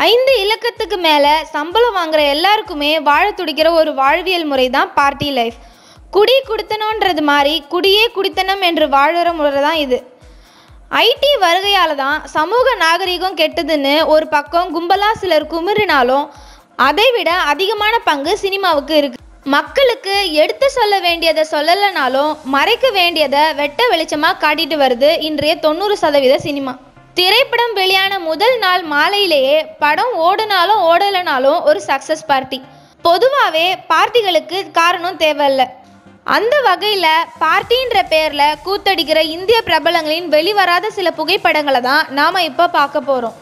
ஐந்து இலக்கத்துக்கு மேலே சம்பளம் வாங்குற எல்லாருக்குமே வாழ துடிக்கிற ஒரு வாழ்வியல் முறை தான் பார்ட்டி லைஃப். குடி குடித்தனம்ன்றது மாதிரி குடியே குடித்தனம் என்று வாழுற முறை தான் இது. ஐடி வருகையால் தான் சமூக நாகரிகம் கெட்டதுன்னு ஒரு பக்கம் கும்பலாக சிலர் குமுறினாலும் அதை விட அதிகமான பங்கு சினிமாவுக்கு இருக்கு. மக்களுக்கு எடுத்து சொல்ல வேண்டியதை சொல்லலைனாலும் மறைக்க வேண்டியதை வெட்ட வெளிச்சமாக காட்டிட்டு வருது இன்றைய தொண்ணூறு சதவீத சினிமா. திரைப்படம் வெளியான முதல் நாள் மாலையிலேயே படம் ஓடுனாலும் ஓடலைனாலும் ஒரு சக்ஸஸ் பார்ட்டி பொதுவாகவே பார்ட்டிகளுக்கு காரணம் தேவையில்லை. அந்த வகையில் பார்ட்டின்ற பேரில் கூத்தடிக்கிற இந்திய பிரபலங்களின் வெளிவராத சில புகைப்படங்களை தான் நாம் இப்போ பார்க்க போகிறோம்